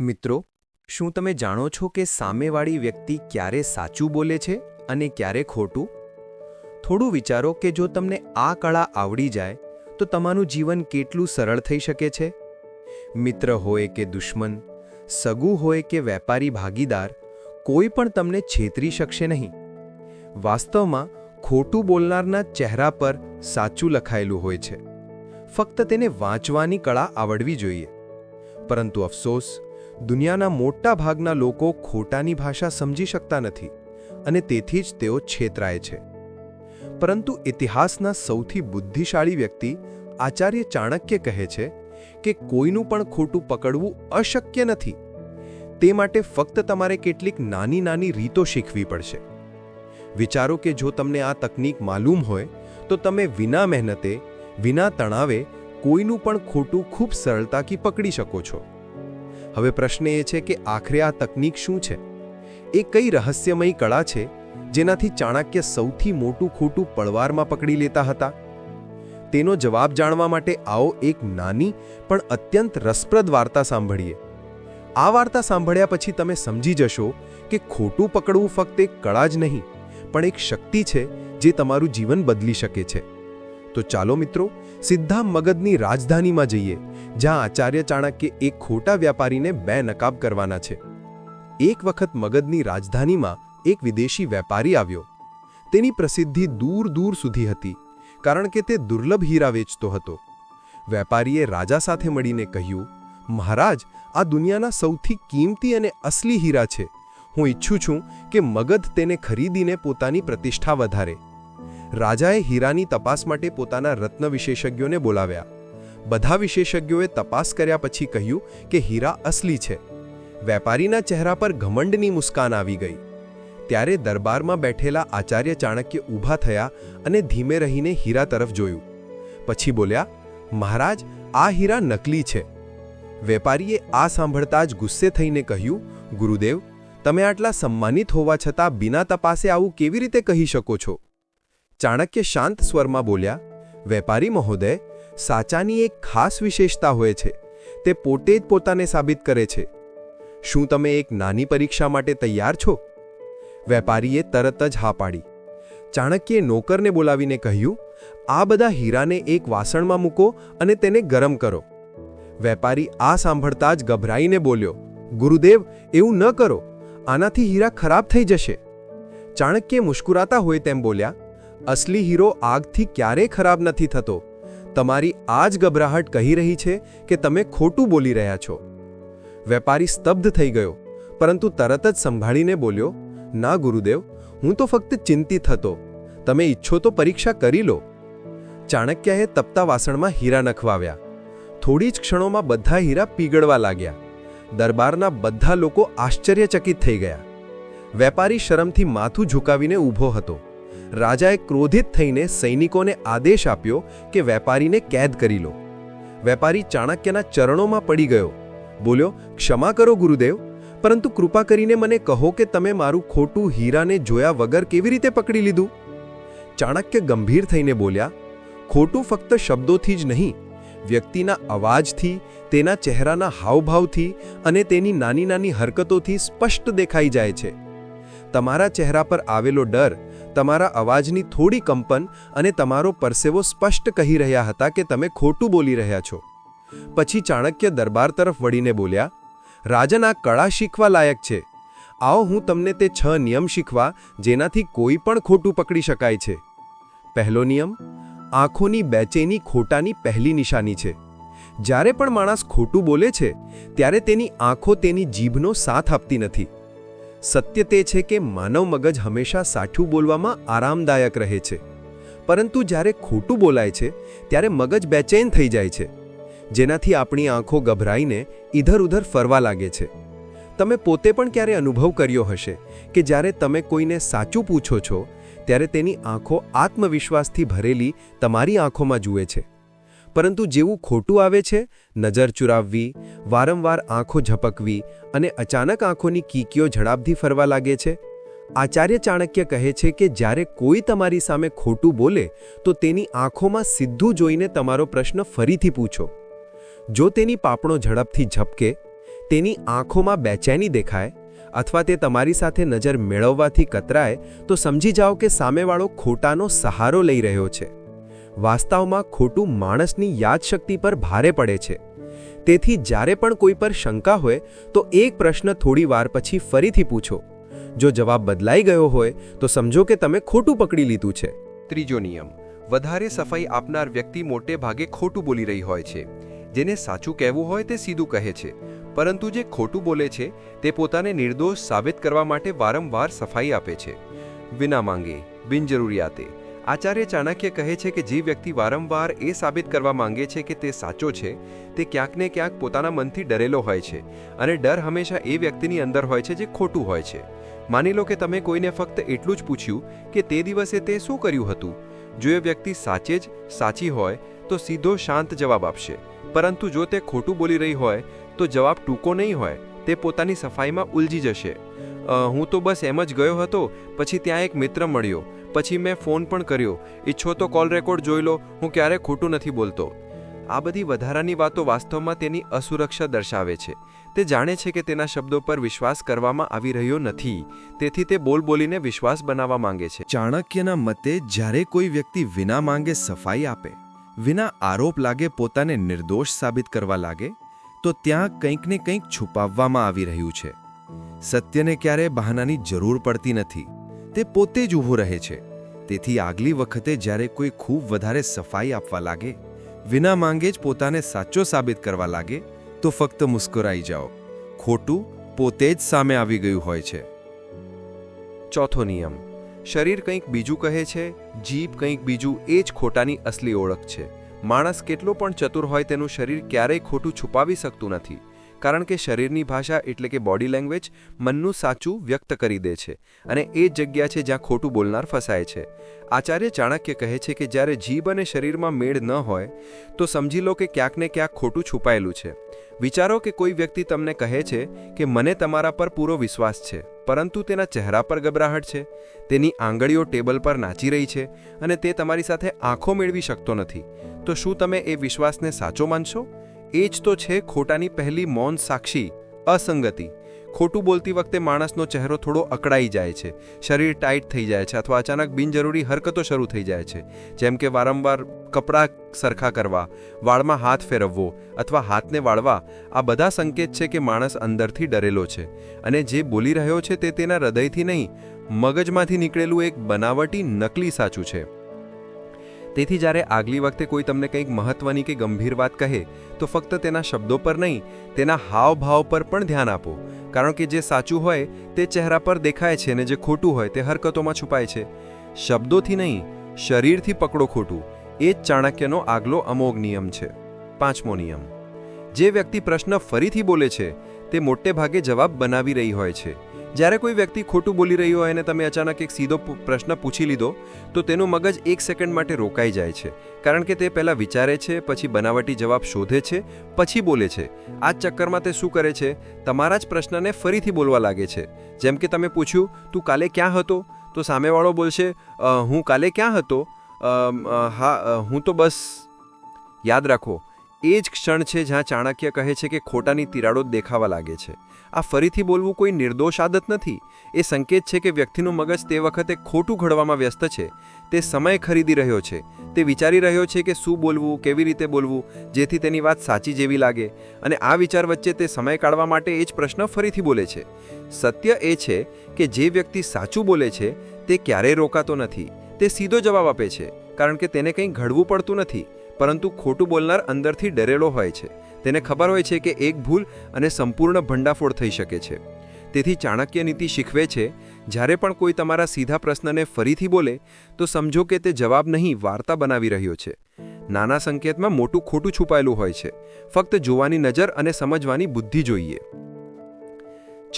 મિત્રો, શું તમે જાણો છો કે સામેવાળી વ્યક્તિ ક્યારે સાચું બોલે છે અને ક્યારે ખોટું? થોડું વિચારો કે જો તમને આ કળા આવડી જાય, તો તમારું જીવન કેટલું સરળ થઈ શકે છે? મિત્ર હોય કે દુશ્મન, સગું હોય કે વેપારી ભાગીદાર, કોઈ પણ તમને છેતરી શકશે નહીં. વાસ્તવમાં, ખોટું બોલનારના ચહેરા પર સાચું લખાયેલું હોય છે. ફક્ત તેને વાંચવાની કળા આવડવી જોઈએ. પરંતુ અફસોસ દુનિયાના મોટા ભાગના લોકો ખોટાની ભાષા સમજી શકતા નથી અને તેથી જ તેઓ છેતરાય છે. પરંતુ ઇતિહાસના સૌથી બુદ્ધિશાળી વ્યક્તિ આચાર્ય ચાણક્ય કહે છે કે કોઈનું પણ ખોટું પકડવું અશક્ય નથી. તે માટે ફક્ત તમારે કેટલીક નાની નાની રીતો શીખવી પડશે. વિચારો કે જો તમને આ તકનીક માલુમ હોય, તો તમે વિના મહેનતે, વિના તણાવે કોઈનું પણ ખોટું ખૂબ સરળતાથી પકડી શકો છો. હવે પ્રશ્ન એ છે કે આખરે આ તકનીક શું છે? એ કઈ રહસ્યમય કળા છે, જેનાથી ચાણક્ય સૌથી મોટું ખોટું પળવારમાં પકડી લેતા હતા? તેનો જવાબ જાણવા માટે આવો એક નાની પણ અત્યંત રસપ્રદ વાર્તા સાંભળીએ. આ વાર્તા સાંભળ્યા પછી તમે સમજી જશો કે ખોટું પકડવું ફક્ત એક કળા જ નહીં, પણ એક શક્તિ છે જે તમારું જીવન બદલી શકે છે. તો ચાલો મિત્રો, સીધા મગધની રાજધાનીમાં જઈએ, જ્યાં આચાર્ય ચાણક્ય એક ખોટા વ્યાપારીને બે નકાબ કરવાના છે. એક વખત મગધની રાજધાનીમાં એક વિદેશી વેપારી આવ્યો. તેની પ્રસિદ્ધિ દૂર દૂર સુધી હતી, કારણ કે તે દુર્લભ હીરા વેચતો હતો. વેપારીએ રાજા સાથે મળીને કહ્યું, મહારાજ, આ દુનિયાના સૌથી કિંમતી અને અસલી હીરા છે. હું ઈચ્છું છું કે મગધ તેને ખરીદીને પોતાની પ્રતિષ્ઠા વધારે. રાજાએ હીરાની તપાસ માટે પોતાના રત્ન વિશેષજ્ઞોને બોલાવ્યા. બધા વિશેષજ્ઞોએ તપાસ કર્યા પછી કહ્યું કે હીરા અસલી છે. વેપારીના ચહેરા પર ઘમંડની મુસ્કાન આવી ગઈ. ત્યારે દરબારમાં બેઠેલા આચાર્ય ચાણક્ય ઊભા થયા અને ધીમે રહીને હીરા તરફ જોયું. પછી બોલ્યા, મહારાજ, આ હીરા નકલી છે. વેપારીએ આ સાંભળતા જ ગુસ્સે થઈને કહ્યું, ગુરુદેવ, તમે આટલા સન્માનિત હોવા છતાં બિના તપાસે આવું કેવી રીતે કહી શકો છો? ચાણક્ય શાંત સ્વરમાં બોલ્યા, વેપારી મહોદય, સાચાની એક ખાસ વિશેષતા હોય છે. તે પોતે જ પોતાને સાબિત કરે છે. શું તમે એક નાની પરીક્ષા માટે તૈયાર છો? વેપારીએ તરત જ હા પાડી. ચાણક્યે નોકરને બોલાવીને કહ્યું, આ બધા હીરાને એક વાસણમાં મૂકો અને તેને ગરમ કરો. વેપારી આ સાંભળતા જ ગભરાઈને બોલ્યો, ગુરુદેવ, એવું ન કરો. આનાથી હીરા ખરાબ થઈ જશે. ચાણક્ય મુસ્કુરાતા હોય તેમ બોલ્યા અસલી હીરો આગથી ક્યારેય ખરાબ નથી થતો. તમારી આ જ ગભરાહટ કહી રહી છે કે તમે ખોટું બોલી રહ્યા છો. વેપારી સ્તબ્ધ થઈ ગયો, પરંતુ તરત જ સંભાળીને બોલ્યો, ના ગુરુદેવ, હું તો ફક્ત ચિંતિત હતો. તમે ઈચ્છો તો પરીક્ષા કરી લો. ચાણક્યએ તપતા વાસણમાં હીરા નખવાવ્યા. થોડી જ ક્ષણોમાં બધા હીરા પીગળવા લાગ્યા. દરબારના બધા લોકો આશ્ચર્યચકિત થઈ ગયા. વેપારી શરમથી માથું ઝુકાવીને ઊભો હતો. રાજાએ ક્રોધિત થઈને સૈનિકોને આદેશ આપ્યો કે વેપારીને કેદ કરી લો. વેપારી ચાણક્યના ચરણોમાં પડી ગયો. બોલ્યો, ક્ષમા કરો ગુરુદેવ, પરંતુ કૃપા કરીને મને કહો કે તમે મારું ખોટું હીરાને જોયા વગર કેવી રીતે પકડી લીધું? ચાણક્ય ગંભીર થઈને બોલ્યા, ખોટું ફક્ત શબ્દોથી જ નહીં, વ્યક્તિના અવાજથી, તેના ચહેરાના હાવભાવથી અને તેની નાની નાની હરકતોથી સ્પષ્ટ દેખાઈ જાય છે. તમારા ચહેરા પર આવેલો ડર તમારા અવાજની થોડી કંપન અને તમારો પરસેવો સ્પષ્ટ કહી રહ્યા હતા કે તમે ખોટું બોલી રહ્યા છો. પછી ચાણક્ય દરબાર તરફ વળીને બોલ્યા, રાજન, આ કળા શીખવા લાયક છે. આવો, હું તમને તે છ નિયમ શીખવા, જેનાથી કોઈ પણ ખોટું પકડી શકાય છે. પહેલો નિયમ, આંખોની બેચેની ખોટાની પહેલી નિશાની છે. જ્યારે પણ માણસ ખોટું બોલે છે, ત્યારે તેની આંખો તેની જીભનો સાથ આપતી નથી. સત્ય તે છે કે માનવ મગજ હંમેશા સાઠું બોલવામાં આરામદાયક રહે છે. પરંતુ જ્યારે ખોટું બોલાય છે, ત્યારે મગજ બેચેન થઈ જાય છે. જેનાથી આપણી આંખો ગભરાઈને ઇધર ઉધર ફરવા લાગે છે. તમે પોતે પણ ક્યારે અનુભવ કર્યો હશે કે જ્યારે તમે કોઈને સાચું પૂછો છો, ત્યારે તેની આંખો આત્મવિશ્વાસથી ભરેલી તમારી આંખોમાં જુએ છે? પરંતુ જેવું ખોટું આવે છે, નજર ચુરાવવી, વારંવાર આંખો ઝપકવી અને અચાનક આંખોની કીકીઓ ઝડાપથી ફરવા લાગે છે. આચાર્ય ચાણક્ય કહે છે કે જ્યારે કોઈ તમારી સામે ખોટું બોલે, તો તેની આંખોમાં સીધું જોઈને તમારો પ્રશ્ન ફરીથી પૂછો. જો તેની પાપણો ઝડપથી ઝપકે, તેની આંખોમાં બેચેની દેખાય અથવા તે તમારી સાથે નજર મેળવવાથી કતરાય, તો સમજી જાઓ કે સામેવાળો ખોટાનો સહારો લઈ રહ્યો છે. વાસ્તવમાં ખોટું માણસની યાદશક્તિ પર ભારે પડે છે. તેથી જ્યારે પણ કોઈ પર શંકા હોય, તો એક પ્રશ્ન થોડી વાર પછી ફરીથી પૂછો. જો જવાબ બદલાઈ ગયો હોય, તો સમજો કે તમે ખોટું પકડી લીધું છે. ત્રીજો નિયમ. વધારે સફાઈ આપનાર વ્યક્તિ મોટે ભાગે ખોટું બોલી રહી હોય છે. જેને સાચું કહેવું હોય તે સીધું કહે છે. પરંતુ જે ખોટું બોલે છે, તે પોતાને નિર્દોષ સાબિત કરવા માટે વારંવાર સફાઈ આપે છે. વિના માંગે, બિનજરૂરિયાતે આચાર્ય ચાણક્ય કહે છે કે જે વ્યક્તિ વારંવાર એ સાબિત કરવા માંગે છે કે તે સાચો છે, તે ક્યાંક ને ક્યાંક પોતાના મનથી ડરેલો હોય છે અને ડર હંમેશા એ વ્યક્તિની અંદર હોય છે જે ખોટું હોય છે. માની લો કે તમે કોઈને ફક્ત એટલું જ પૂછ્યું કે તે દિવસે તે શું કર્યું હતું. જો એ વ્યક્તિ સાચે જ સાચી હોય, તો સીધો શાંત જવાબ આપશે. પરંતુ જો તે ખોટું બોલી રહી હોય, તો જવાબ ટૂંકો નહીં હોય, તે પોતાની સફાઈમાં ઉલજી જશે. હું તો બસ એમ જ ગયો હતો, પછી ત્યાં એક મિત્ર મળ્યો. પછી મેં ફોન પણ કર્યો. ઈચ્છો તો કોલ રેકોર્ડ જોઈ લો, હું ક્યારે ખોટું નથી બોલતો. આ બધી વધારાની વાતો વાસ્તવમાં તેની અસુરક્ષા દર્શાવે છે. તે જાણે છે કે તેના શબ્દો પર વિશ્વાસ કરવામાં આવી રહ્યો નથી. તેથી તે બોલ બોલીને વિશ્વાસ બનાવવા માંગે છે. ચાણક્યના મતે, જ્યારે કોઈ વ્યક્તિ વિના માંગે સફાઈ આપે, વિના આરોપ લાગે પોતાને નિર્દોષ સાબિત કરવા લાગે, તો ત્યાં કંઈક ને કંઈક છુપાવવામાં આવી રહ્યું છે. સત્યને ક્યારે બહાનાની જરૂર પડતી નથી. તે પોતે જ ઊભો રહે છે. તેથી આગલી વખતે જ્યારે કોઈ ખૂબ વધારે સફાઈ આપવા લાગે, વિના માંગે જ પોતાને સાચો સાબિત કરવા લાગે, તો ફક્ત મુસ્કરાઈ જાઓ. ખોટું પોતે જ સામે આવી ગયું હોય છે. ચોથો નિયમ. શરીર કંઈક બીજું કહે છે, જીભ કંઈક બીજું એ જ ખોટાની અસલી ઓળખ છે. માણસ કેટલો પણ ચતુર હોય તેનું શરીર ક્યારેય ખોટું છુપાવી શકતું નથી. કારણ કે શરીરની ભાષા એટલે કે બોડી લેંગ્વેજ મનનું સાચું વ્યક્ત કરી દે છે અને એ જ જગ્યા છે જ્યાં ખોટું બોલનાર ફસાય છે. આચાર્ય ચાણક્ય કહે છે કે જ્યારે જીભ અને શરીરમાં મેળ ન હોય, તો સમજી લો કે ક્યાંક ને ક્યાંક ખોટું છુપાયેલું છે. વિચારો કે કોઈ વ્યક્તિ તમને કહે છે કે મને તમારા પર પૂરો વિશ્વાસ છે, પરંતુ તેના ચહેરા પર ગભરાહટ છે, તેની આંગળીઓ ટેબલ પર નાચી રહી છે અને તે તમારી સાથે આંખો મેળવી શકતો નથી, તો શું તમે એ વિશ્વાસને સાચો માનશો? એ જ તો છે ખોટાની પહેલી મૌન સાક્ષી, અસંગતિ. ખોટું બોલતી વખતે માણસનો ચહેરો થોડો અકળાઈ જાય છે, શરીર ટાઈટ થઈ જાય છે અથવા અચાનક બિનજરૂરી હરકતો શરૂ થઈ જાય છે, જેમ કે વારંવાર કપડાં સરખા કરવા, વાળમાં હાથ ફેરવવો અથવા હાથને વાળવા. આ બધા સંકેત છે કે માણસ અંદરથી ડરેલો છે અને જે બોલી રહ્યો છે તે તેના હૃદયથી નહીં, મગજમાંથી નીકળેલું એક બનાવટી નકલી સાચું છે. તેથી જ્યારે આગલી વખતે કોઈ તમને કંઈક મહત્વની કે ગંભીર વાત કહે, તો ફક્ત તેના શબ્દો પર નહીં, તેના હાવભાવ પર પણ ધ્યાન આપો. કારણ કે જે સાચું હોય, તે ચહેરા પર દેખાય છે અને જે ખોટું હોય, તે હરકતોમાં છુપાય છે. શબ્દોથી નહીં, શરીરથી પકડો ખોટું. એ જ ચાણક્યનો આગલો અમોઘ નિયમ છે. પાંચમો નિયમ. જે વ્યક્તિ પ્રશ્ન ફરીથી બોલે છે, તે મોટે ભાગે જવાબ બનાવી રહી હોય છે. જ્યારે કોઈ વ્યક્તિ ખોટું બોલી રહ્યું હોય અને તમે અચાનક એક સીધો પ્રશ્ન પૂછી લીધો, તો તેનું મગજ એક સેકન્ડ માટે રોકાઈ જાય છે. કારણ કે તે પહેલાં વિચારે છે, પછી બનાવટી જવાબ શોધે છે, પછી બોલે છે. આ ચક્કરમાં તે શું કરે છે? તમારા જ પ્રશ્નને ફરીથી બોલવા લાગે છે. જેમ કે તમે પૂછ્યું, તું કાલે ક્યાં હતો? તો સામેવાળો બોલશે હું કાલે ક્યાં હતો? હા હું તો બસ યાદ રાખો એ જ ક્ષણ છે જ્યાં ચાણક્ય કહે છે કે ખોટાની તિરાડો દેખાવા લાગે છે. આ ફરીથી બોલવું કોઈ નિર્દોષ આદત નથી. એ સંકેત છે કે વ્યક્તિનું મગજ તે વખતે ખોટું ઘડવામાં વ્યસ્ત છે. તે સમય ખરીદી રહ્યો છે. તે વિચારી રહ્યો છે કે શું બોલવું, કેવી રીતે બોલવું, જેથી તેની વાત સાચી જેવી લાગે. અને આ વિચાર વચ્ચે તે સમય કાઢવા માટે એ જ પ્રશ્ન ફરીથી બોલે છે. સત્ય એ છે કે જે વ્યક્તિ સાચું બોલે છે, તે ક્યારેય રોકાતો નથી. તે સીધો જવાબ આપે છે, કારણ કે તેને કંઈ ઘડવું પડતું નથી. પરંતુ ખોટું બોલનાર અંદરથી ડરેલો હોય છે. તેને ખબર હોય છે કે એક ભૂલ અને સંપૂર્ણ ભંડાફોડ થઈ શકે છે. તેથી ચાણક્ય નીતિ શીખવે છે, જ્યારે પણ કોઈ તમારા સીધા પ્રશ્નને ફરીથી બોલે, તો સમજો કે તે જવાબ નહીં, વાર્તા બનાવી રહ્યો છે. નાના સંકેતમાં મોટું ખોટું છુપાયેલું હોય છે. ફક્ત જોવાની નજર અને સમજવાની બુદ્ધિ જોઈએ.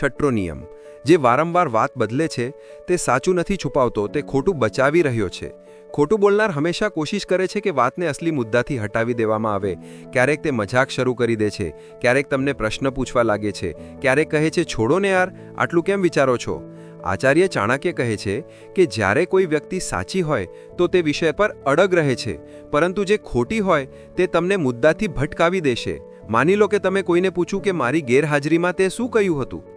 છઠ્ઠો નિયમ જે વારંવાર વાત બદલે છે, તે સાચું નથી છુપાવતો, તે ખોટું બચાવી રહ્યો છે. ખોટું બોલનાર હંમેશા કોશિશ કરે છે કે વાતને અસલી મુદ્દાથી હટાવી દેવામાં આવે. ક્યારેક તે મજાક શરૂ કરી દે છે, ક્યારેક તમને પ્રશ્ન પૂછવા લાગે છે, ક્યારેક કહે છે, છોડો ને યાર, આટલું કેમ વિચારો છો? આચાર્ય ચાણક્ય કહે છે કે, જ્યારે કોઈ વ્યક્તિ સાચી હોય, તો તે વિષય પર અડગ રહે છે, પરંતુ જે ખોટી હોય, તે તમને મુદ્દાથી ભટકાવી દેશે. માની લો કે તમે કોઈને પૂછ્યું કે મારી ગેરહાજરીમાં તે શું કહ્યું હતું?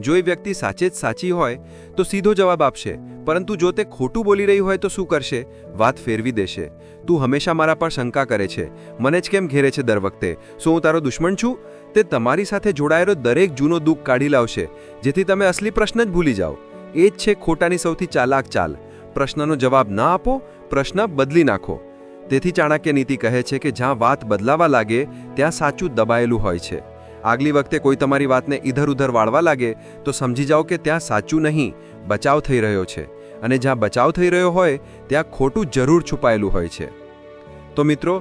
જો એ વ્યક્તિ સાચે જ સાચી હોય, તો સીધો જવાબ આપશે. પરંતુ જો તે ખોટું બોલી રહી હોય તો શું કરશે? વાત ફેરવી દેશે. તું હંમેશા મારા પર શંકા કરે છે. મને જ કેમ ઘેરે છે દર વખતે? શું હું તારો દુશ્મન છું? તે તમારી સાથે જોડાયેલો દરેક જૂનો દુઃખ કાઢી લાવશે, જેથી તમે અસલી પ્રશ્ન જ ભૂલી જાઓ. એ જ છે ખોટાની સૌથી ચાલાક ચાલ. પ્રશ્નનો જવાબ ના આપો, પ્રશ્ન બદલી નાખો. તેથી ચાણક્ય નીતિ કહે છે કે જ્યાં વાત બદલાવા લાગે, ત્યાં સાચું દબાયેલું હોય છે. આગલી વખતે કોઈ તમારી વાતને ઇધર ઉધર વાળવા લાગે, તો સમજી જાઓ કે ત્યાં સાચું નહીં, બચાવ થઈ રહ્યો છે. અને જ્યાં બચાવ થઈ રહ્યો હોય, ત્યાં ખોટું જરૂર છુપાયેલું હોય છે. તો મિત્રો